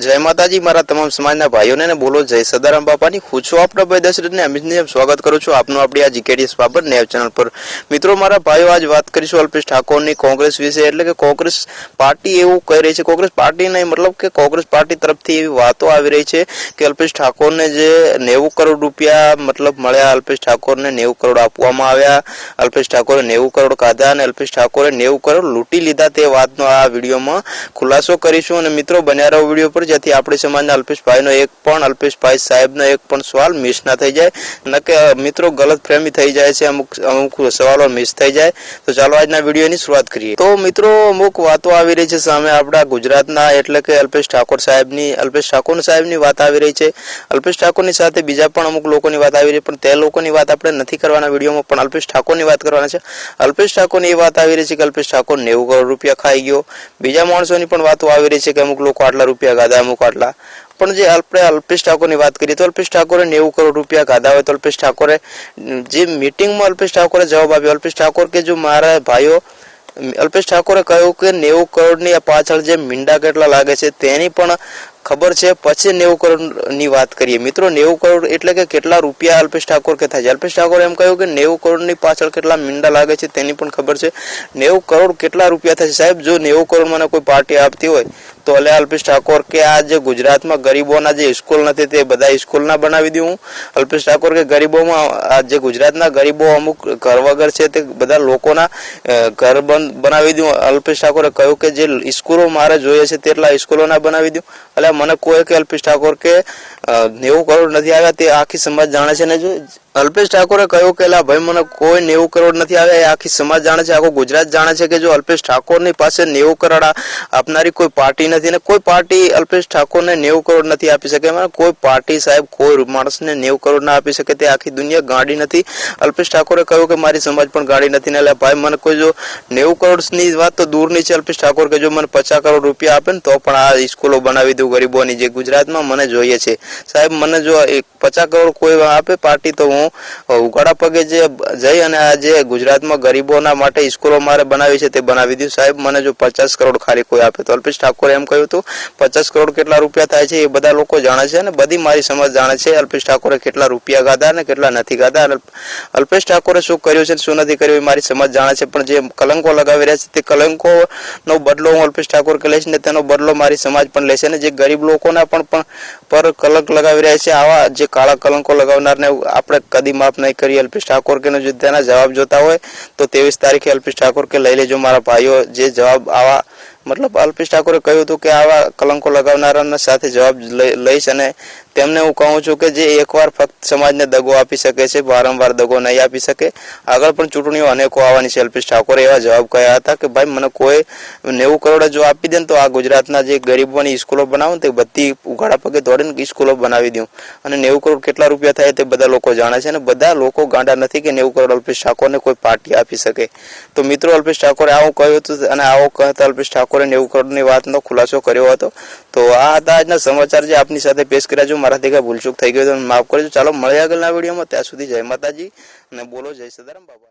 જય માતાજી, મારા તમામ સમાજના ભાઈઓને બોલો જય સદારામ બાપાની. હું છું આપણા ભાઈ દશરથને. અમિતની સ્વાગત કરું છું આપનું આપણી આ જીકેડીએસ બાબર નેવ ચેનલ પર. મિત્રો, મારા ભાઈઓ, આજ વાત કરીશું અલ્પેશ ઠાકોરની કોંગ્રેસ વિશે. એટલે કે કોંગ્રેસ પાર્ટી એવું કહી રહી છે. કોંગ્રેસ પાર્ટી નહીં, મતલબ કે કોંગ્રેસ પાર્ટી તરફથી એવી વાતો આવી રહી છે કે અલ્પેશ ઠાકોરને જે નેવું કરોડ રૂપિયા મતલબ મળ્યા, અલ્પેશ ઠાકોરને નેવું કરોડ આપવામાં આવ્યા, અલ્પેશ ઠાકોરે નેવું કરોડ ખાધા અને અલ્પેશ ઠાકોરે નેવું કરોડ લૂંટી લીધા તે વાતનો આ વિડીયોમાં ખુલાસો કરીશું. અને મિત્રો, બન્યા રહો વીડિયો પર. જેથી આપણી સમાજના અલ્પેશભાઈનો એક પણ, અલ્પેશભાઈ સાહેબનો એક પણ સવાલ મિસ ના થઈ જાય. ન કે મિત્રો ગલત ફહેમી થઈ જાય છે, અમુક અમુક સવાલો મિસ થઈ જાય. તો ચાલો આજના વિડીયોની શરૂઆત કરીએ. તો મિત્રો, અમુક વાતો આવી રહી છે સામે આપણા ગુજરાતના, એટલે કે અલ્પેશ ઠાકોર સાહેબની, અલ્પેશ ઠાકોર સાહેબની વાત આવી રહી છે. અલ્પેશ ઠાકોરની સાથે બીજા પણ અમુક લોકોની વાત આવી રહી પણ તે લોકોની વાત આપણે નથી કરવાના વિડીયોમાં, પણ અલ્પેશ ઠાકોરની વાત કરવાના છે. અલ્પેશ ઠાકોરની એ વાત આવી રહી છે કે અલ્પેશ ઠાકોર નેવું કરોડ રૂપિયા ખાઈ ગયો. બીજા માણસોની પણ વાતો આવી રહી છે કે અમુક લોકો આટલા રૂપિયા ગાધા અમુક આટલા પણ જે આપણે અલ્પેશ ઠાકોરની વાત કરીએ તો અલ્પેશ ઠાકોરે નેવું કરોડ રૂપિયા ગાદા હોય તો અલ્પેશ ઠાકોરે જે મિટિંગમાં અલ્પેશ ઠાકોરે જવાબ આપ્યો, અલ્પેશ ઠાકોર કે જો મારા ભાઈઓ અલ્પેશ ઠાકોરે કહ્યું કે નેવું કરોડની પાછળ જે મીંડા કેટલા લાગે છે તેની પણ ખબર છે. પછી નેવું કરોડની વાત કરીએ. મિત્રો, નેવું કરોડ એટલે કે કેટલા રૂપિયા અલ્પેશ ઠાકોર કે થાય છે? અલ્પેશ ઠાકોરે એમ કહ્યું કે નેવું કરોડની પાછળ કેટલા મીંડા લાગે છે તેની પણ ખબર છે. નેવું કરોડ કેટલા રૂપિયા થશે સાહેબ, જો નેવું કરોડ મને કોઈ પાર્ટી આપતી હોય તો અલે અલ્પેશ ઠાકોર કે આ જે ગુજરાતમાં ગરીબોના જે સ્કૂલ નથી તે બધા સ્કૂલના બનાવી દઉં અલ્પેશ ઠાકોર કે ગરીબોમાં આ જે ગુજરાતના ગરીબો અમુક ઘર વગર છે તે બધા લોકોના ઘર બનાવી દઉં. અલ્પેશ ઠાકોરે કહ્યું કે જે સ્કૂલો મારે જોઈએ છે તેટલા સ્કૂલોના બનાવી દઉં. એટલે મને કોઈ કે અલ્પેશ ઠાકોર કે નેવું કરોડ નથી આવ્યા તે આખી સમાજ જાણે છે ને જો? અલ્પેશ ઠાકોરે કહ્યું કે ભાઈ, મને કોઈ નેવું કરોડ નથી આવ્યા. એ આખી સમાજ જાણે છે, આખું ગુજરાત જાણે છે કે જો અલ્પેશ ઠાકોરની પાસે નેવું કરોડ આપનારી કોઈ પાર્ટી નથી ને કોઈ પાર્ટી અલ્પેશ ઠાકોરને નેવું કરોડ નથી આપી શકે. કોઈ પાર્ટી સાહેબ, કોઈ માણસને નેવું કરોડ ના આપી શકે. તે આખી દુનિયા ગાડી નથી. અલ્પેશ ઠાકોરે કહ્યું કે, મારી સમાજ પણ ગાડી નથી ને એટલે ભાઈ, મને કોઈ જો નેવું કરોડની વાત તો દૂરની છે. અલ્પેશ ઠાકોર કે, જો મને પચાસ કરોડ રૂપિયા આપે ને, તો પણ આ સ્કૂલો બનાવી દઉં ગરીબોની જે ગુજરાતમાં મને જોઈએ છે. સાહેબ, મને જો પચાસ કરોડ કોઈ આપે પાર્ટી તો હું ઉઘાડા પગે જે જઈ અને આ જે ગુજરાતમાં ગરીબોના માટે સ્કૂલો મારે બનાવી છે તે બનાવી દઉં સાહેબ, મને જો પચાસ કરોડ ખાલી કોઈ આપે. તો અલ્પેશ ઠાકોરે એમ કહ્યું હતું, પચાસ કરોડ કેટલા રૂપિયા થાય છે એ બધા લોકો જાણે છે અને બધી મારી સમજ જાણે છે. અલ્પેશ ઠાકોરે કેટલા રૂપિયા ગાધા અને કેટલા નથી ગાધા. અલ્પેશ ઠાકોરે શું કર્યું છે શું નથી કર્યું એ મારી સમજ જાણે છે. પણ જે કલંકો લગાવી રહ્યા છે તે કલંકોનો બદલો હું અલ્પેશ ઠાકોર કે લઈશ ને તેનો બદલો મારી સમાજ પણ લેશે અને જે ગરીબ લોકોના પણ પર કલંક લગાવી રહ્યા છે. આવા જે કાળા કલંકો લગાવનારને આપણે કદી માફ નહીં કરી અલ્પેશ ઠાકોર કે જો તેના જવાબ જોતા હોય, તો ત્રેવીસ તારીખે અલ્પેશ ઠાકોર કે લઈ લેજો મારા ભાઈઓ. જે જવાબ આવા, મતલબ અલ્પેશ ઠાકોરે કહ્યું હતું કે આવા કલંકો લગાવનારાના સાથે જવાબ લઈ- લઈશ અને તેમને હું કહું છું કે જે એકવાર ફક્ત સમાજને દગો આપી શકે છે, વારંવાર દગો નહીં આપી શકે. આગળ પણ ચૂંટણીઓ અનેકો આવવાની છે. અલ્પેશ ઠાકોરે એવા જવાબ કહ્યા હતા કે, ભાઈ, મને કોઈ નેવું કરોડ જો આપી દે તો આ ગુજરાતના જે ગરીબોની સ્કૂલો બનાવું ને તે બધી ઉઘાડા પગે દોડીને સ્કૂલો બનાવી દઉં. અને નેવું કરોડ કેટલા રૂપિયા થાય તે બધા લોકો જાણે છે અને બધા લોકો ગાંડા નથી કે નેવું કરોડ અલ્પેશ ઠાકોરને કોઈ પાર્ટી આપી શકે. તો મિત્રો અલ્પેશ ઠાકોરે આવું કહ્યું હતું અને આવો કહેતા અલ્પેશ ઠાકોરે નેવું કરોડની વાતનો ખુલાસો કર્યો હતો. તો આ હતા આજના સમાચાર જે આપની સાથે પેશ કર્યા. છે મારાથી કઈ ભૂલચૂક થઈ ગયો તો માફ કરજો. ચાલો મળી આગળના વિડીયોમાં. ત્યાં સુધી જય માતાજી અને બોલો જય સદારામ, બાબા.